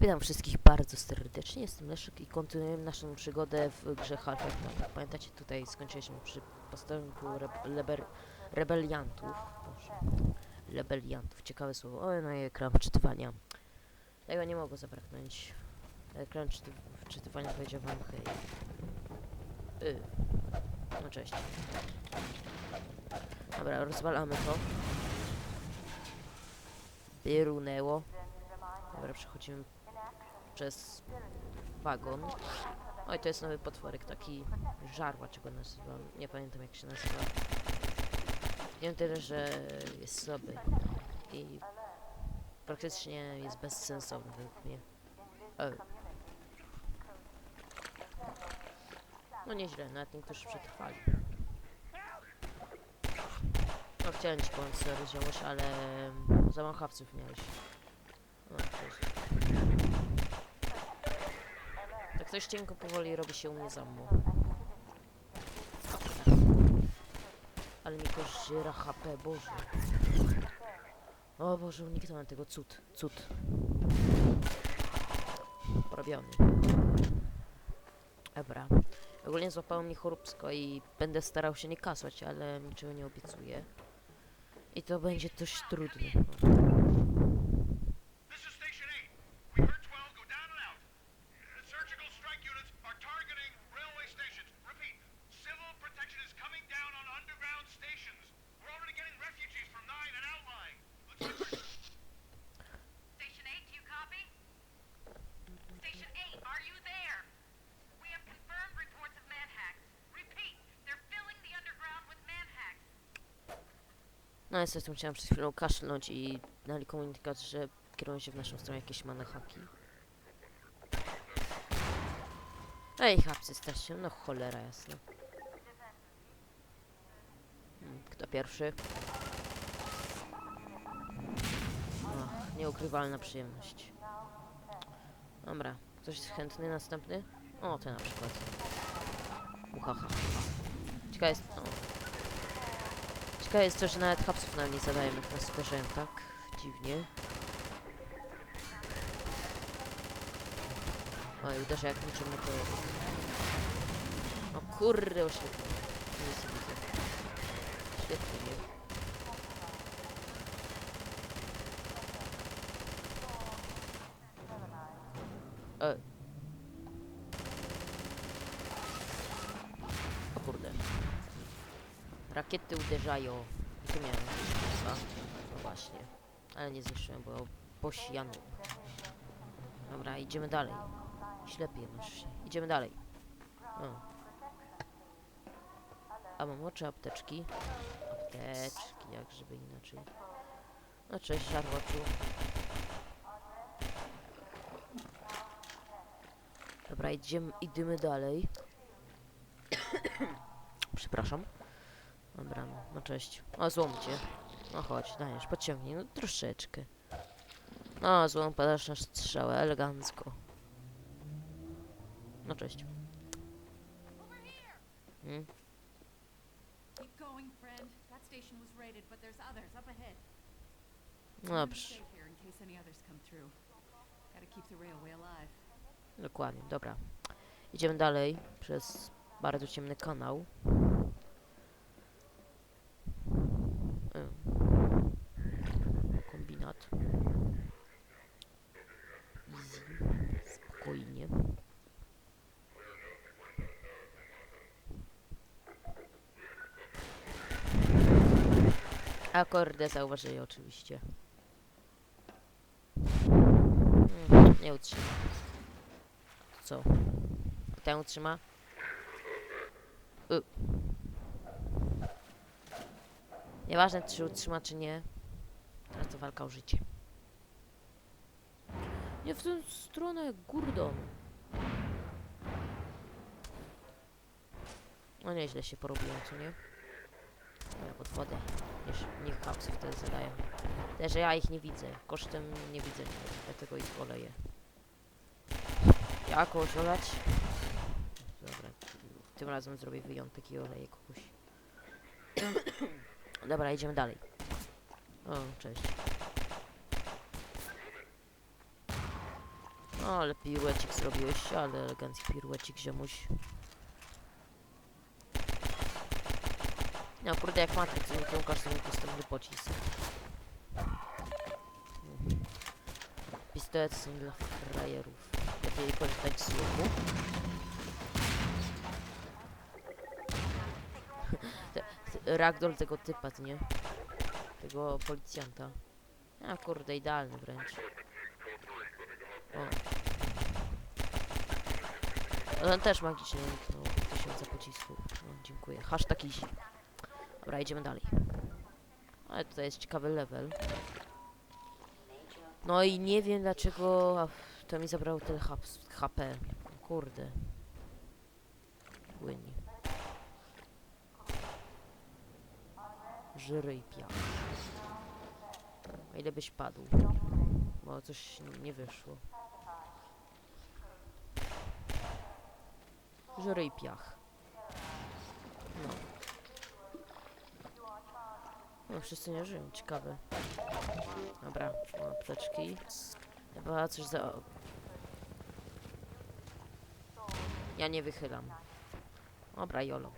Witam wszystkich bardzo serdecznie, jestem Leszek i kontynuujemy naszą przygodę w grze Half-Life. Pamiętacie, tutaj skończyliśmy przy posterunku reb leber rebeliantów. Rebeliantów, ciekawe słowo. O, no i ekran wczytywania. Tego nie mogło zabraknąć. Ekran czyty wczytywania powiedział wam hej. Y. No cześć. Dobra, rozwalamy to. Wyrunęło. Dobra, przechodzimy przez wagon. Oj, to jest nowy potworek, taki żarła, czego nazywam. Nie pamiętam jak się nazywa. Wiem tyle, że jest słaby i praktycznie jest bezsensowny według mnie. O. No nieźle, nawet niektórzy przetrwali. No chciałem ci pomóc ziomuś, ale za mało chawców miałeś. No, cześć. Tak coś cienko powoli robi się u mnie za mną. Ale mi koździera HP, Boże. O Boże, uniknąłem tego, cud, cud. Porobiony. Dobra. Ogólnie złapało mnie choróbsko i będę starał się nie kasać, ale niczego nie obiecuję. I to będzie dość trudne. No niestety musiałem przez chwilę kaszlnąć i dali komunikat, że kierują się w naszą stronę jakieś manechaki. Ej, chapcy, stać się, no cholera jasna. Hmm, Kto pierwszy? Nieukrywalna przyjemność. Dobra, ktoś jest chętny, następny? O, ten na przykład. Uhaha. Ciekawe jest... O. Ciekawe jest to, że nawet hapsów nam nie zadają, jak nas uderzają tak dziwnie. Oj, uderza jak niczym to... O kurde, oświetlił. Nie. Świetnie mnie. E. O kurde. Rakiety uderzają. I tu miałem chyba. No właśnie. Ale nie zniszczyłem, bo posijano. Dobra, idziemy dalej. Ślepy jednocześnie. Idziemy dalej. O. A mam oczy apteczki. Apteczki, jak żeby inaczej. No cześć, żarłoczu. Dobra, idziemy, idziemy dalej. Przepraszam. Dobra, no, no cześć. O, złom cię. No chodź, dajesz, podciągnij, no troszeczkę. No, złom padasz na strzałę, elegancko. No cześć. Hmm? No dobrze, dokładnie, dobra. Idziemy dalej przez bardzo ciemny kanał. E. Kombinat. Easy. Spokojnie. Akordę zauważyli oczywiście. Mm, nie utrzyma. Co? Ten utrzyma? Y. Nieważne czy utrzyma czy nie. Teraz to walka o życie. Nie w tę stronę, Gurdon. No nieźle się porobiłem, co nie? Ale pod wodę. Niech, niech hapsy wtedy zadają. Tyle, ja ich nie widzę. Kosztem nie widzę, dlatego ich oleję. Jakoś olać? Dobra, tym razem zrobię wyjątek i oleję kogoś. Dobra, idziemy dalej. O, cześć. No, ale piruecik zrobiłeś, ale elegancki piruecik, ziomuś. No kurde, jak Matrix, każdy mi postępny pocisk. Pistolety są dla frajerów. Lepiej korzystać z łuku. Ragdoll tego typa, co nie? Tego policjanta. A kurde, idealny wręcz. O. Ten też magicznie uniknął tysiąca pocisków. No, dziękuję. Hashtag easy. Dobra, idziemy dalej. Ale tutaj jest ciekawy level. No i nie wiem dlaczego to mi zabrało tyle HP. Kurde. Płyni. Żyry i piach. A ile byś padł? Bo coś nie wyszło. Żyry i piach. No. No, wszyscy nie żyją, ciekawe. Dobra, mam apteczki. Chyba coś za... Ja nie wychylam. Dobra, jolo.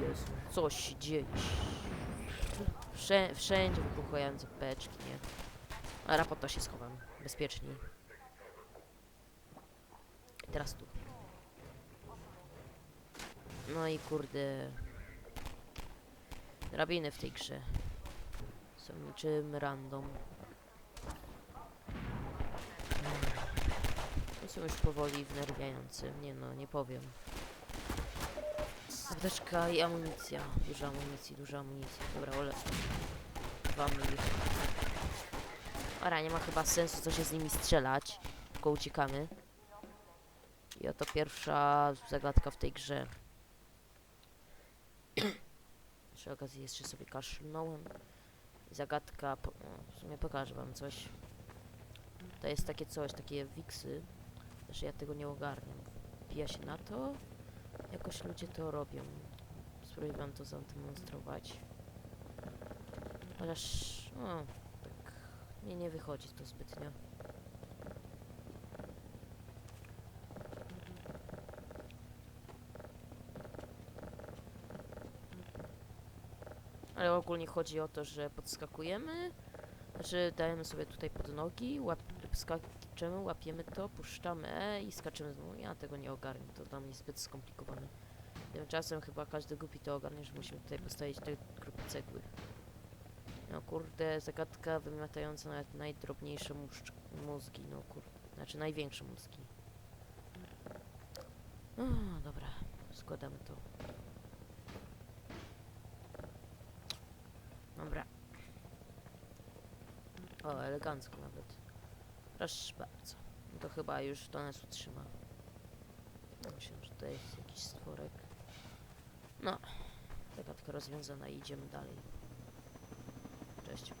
Jezu, coś się dzieje. Wszę wszędzie wybuchające beczki, nie? A raport to się schowam. Bezpieczniej. I teraz tu. No i kurde. Drabiny w tej grze. Są niczym random. To są już powoli wnerwiające. Nie no, nie powiem. Apteczka i amunicja. Dużo amunicji, dużo amunicji. Dobra, ole. Dwa mili. Ora, nie ma chyba sensu co się z nimi strzelać. Tylko uciekamy. I oto pierwsza zagadka w tej grze. Przy okazji jeszcze sobie kaszlnąłem. Zagadka, po, o, w sumie pokażę wam coś. To jest takie coś, takie wiksy, że ja tego nie ogarniam. Pija się na to, jakoś ludzie to robią. Spróbuję wam to zademonstrować. Chociaż, no, tak, nie, nie wychodzi to zbytnio. Ale ogólnie chodzi o to, że podskakujemy, znaczy dajemy sobie tutaj pod nogi, łap, skaczemy, łapiemy to, puszczamy E i skaczemy znowu. Ja tego nie ogarnię, to dla mnie zbyt skomplikowane. Tymczasem chyba każdy głupi to ogarnie, że musimy tutaj postawić te grupy cegły. No kurde, zagadka wymiatająca nawet najdrobniejsze mózgi, no kurde, znaczy największe mózgi. O, dobra, składamy to. Dobra. O, elegancko nawet. Proszę bardzo. No to chyba już do nas utrzyma. Myślę, że tutaj jest jakiś stworek. No. Zagadka rozwiązana idziemy dalej. Cześć.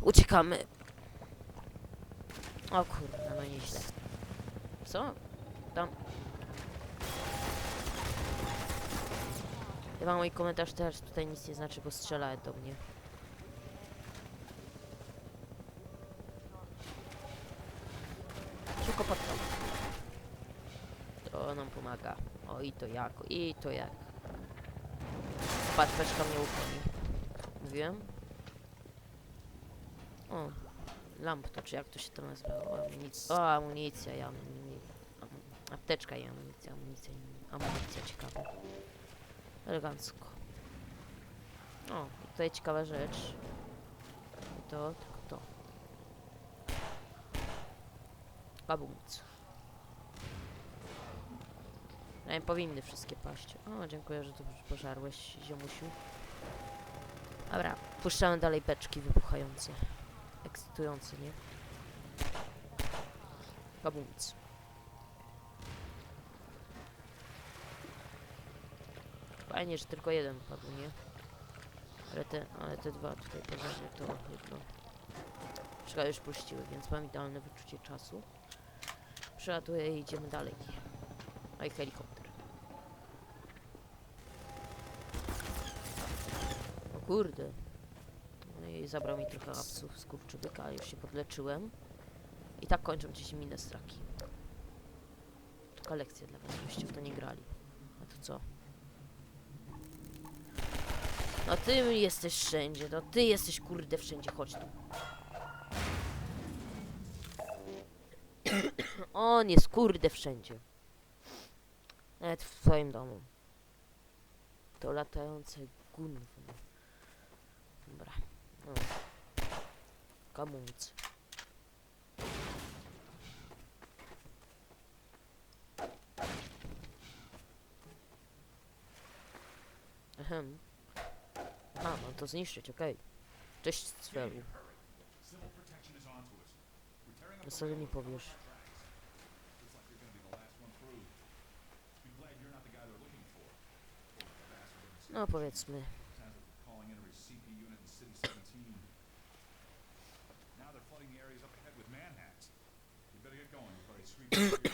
Uciekamy. O kurde, no nieźle. Co? Tam. Chyba mój komentarz teraz tutaj nic nie znaczy, bo strzela do mnie. Szybko pod to. Nam pomaga. O i to jak, i to jak. Patrz, mnie uchroni. Mówiłem? O, lamp to, czy jak to się to nazywa? O, amunicja. O, amunicja, ja amunicja. Apteczka i amunicja, amunicja, amunicja, ciekawe. Elegancko. O, i tutaj ciekawa rzecz. I to, tylko to. Babumc. Nie powinny wszystkie paść. O, dziękuję, że to pożarłeś, ziomusiu. Dobra, puszczamy dalej beczki wybuchające. Ekscytujące, nie? Babumc. Fajnie, że tylko jeden padł, nie? Ale te, ale te dwa tutaj poważnie to jedno. Czekaj, już puściły, więc mam idealne wyczucie czasu. Przelatuję i idziemy dalej. No i helikopter. O kurde. No i zabrał mi trochę apsów z kurczybyka, już się podleczyłem. I tak kończą ci się minę straki. Taka lekcja dla was, żebyście w to nie grali. A to co? No ty jesteś wszędzie, no ty jesteś kurde wszędzie, chodź tu. On jest kurde wszędzie. Nawet w twoim domu. To latające gunwo. Dobra. No. Kamulc. Ehem. To zniszczyć, okej. Cześć. We're tearing up No mi powiesz? No powiedzmy. Sounds like we're calling in a CP unit in City 17. Now they're flooding the areas up ahead with manhacks. You better get going before they sweep the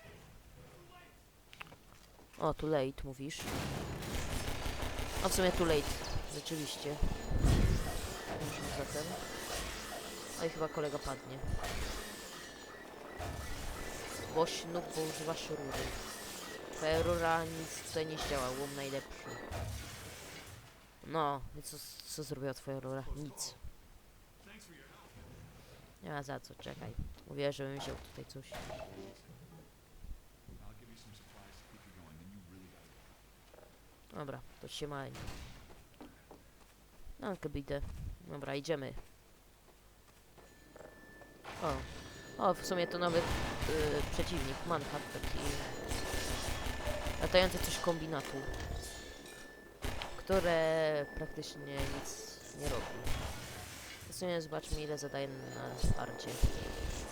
area. O, too late, mówisz. O, w sumie too late. Rzeczywiście. Muszę zatem. Oj, chyba kolega padnie. Bo śnub, bo używasz rury. Twoja rura nic tutaj nie zdziała, łom najlepszy. No, i co, co zrobiła twoja rura? Nic. Nie ma za co, czekaj. Mówię, żebym wziął tutaj coś. Dobra, to się ma. No, chyba idę. Dobra, idziemy. O, o, w sumie to nowy y, przeciwnik, Manhunt taki latający coś kombinatu, które praktycznie nic nie robi. W sumie zobaczmy ile zadaje na starcie.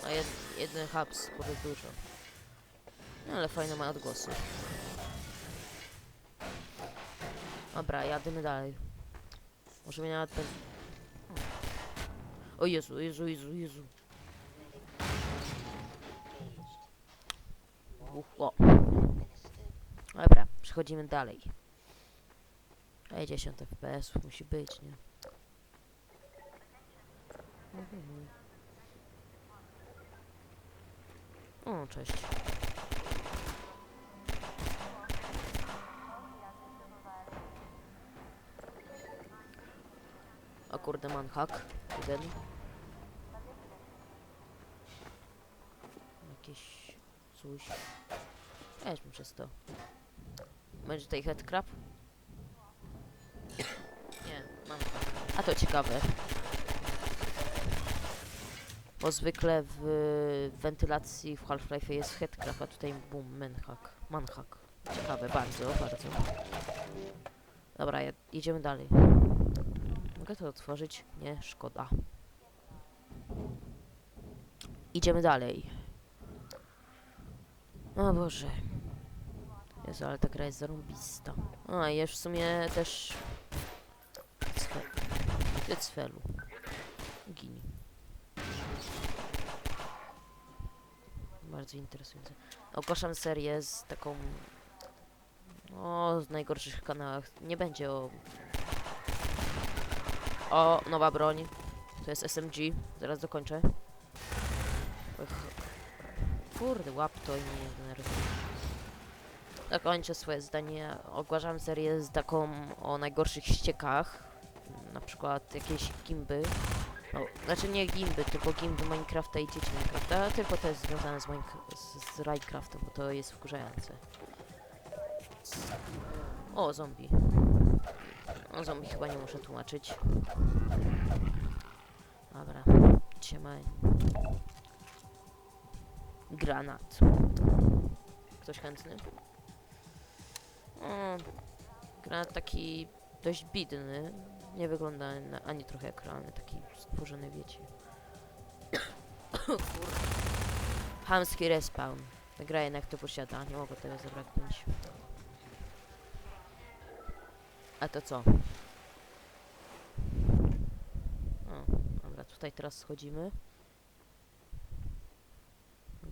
A jed, jeden hub sporo dużo. No ale fajne ma odgłosy. Dobra, jadymy dalej. Może mnie nawet bez... O Jezu, Jezu, Jezu, Jezu. Uch, o. Dobra, przechodzimy dalej. Ej, 10 FPS musi być, nie? Mhm. O, cześć. Kurde, manhack. Jeden. Jakieś coś. Weźmy przez to. Będzie tutaj headcrab? Nie, manhack. A to ciekawe. Bo zwykle w wentylacji w Half-Life jest headcrab, a tutaj boom, manhack. Manhack. Ciekawe, bardzo, bardzo. Dobra, ja, idziemy dalej. Mogę to otworzyć? Nie, szkoda. Idziemy dalej. O Boże. Jezu, ale ta gra jest zarąbista. A, już w sumie też... Ty cfelu. Gini. Bardzo interesujące. Ogłaszam serię z taką... O, z najgorszych kanałach. Nie będzie o o, nowa broń. To jest SMG. Zaraz dokończę. Kurde, łap to i mnie denerwuje. Dokończę swoje zdanie. Ogłaszam serię z taką o najgorszych ściekach. Na przykład jakieś gimby. No, znaczy nie gimby, tylko gimby Minecrafta i dzieci Minecrafta, tylko to jest związane z, z, z Minecraftem, bo to jest wkurzające. O, zombie. O, zombie chyba nie muszę tłumaczyć. Dobra, trzymaj. Granat. Ktoś chętny? O, granat taki dość bidny. Nie wygląda na, ani trochę jak realny, taki stworzony, wiecie. Hamski respawn. Ta gra jednak to posiada, nie mogę tego zabraknąć. A to co? O, dobra, tutaj teraz schodzimy.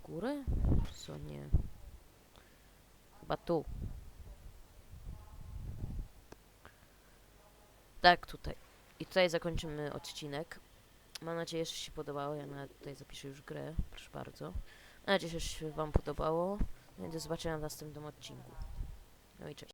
Górę? Co nie? Chyba tu. Tak, tutaj. I tutaj zakończymy odcinek. Mam nadzieję, że się podobało. Ja tutaj zapiszę już grę. Proszę bardzo. Mam nadzieję, że się Wam podobało. No i do zobaczenia w następnym odcinku. No i cześć.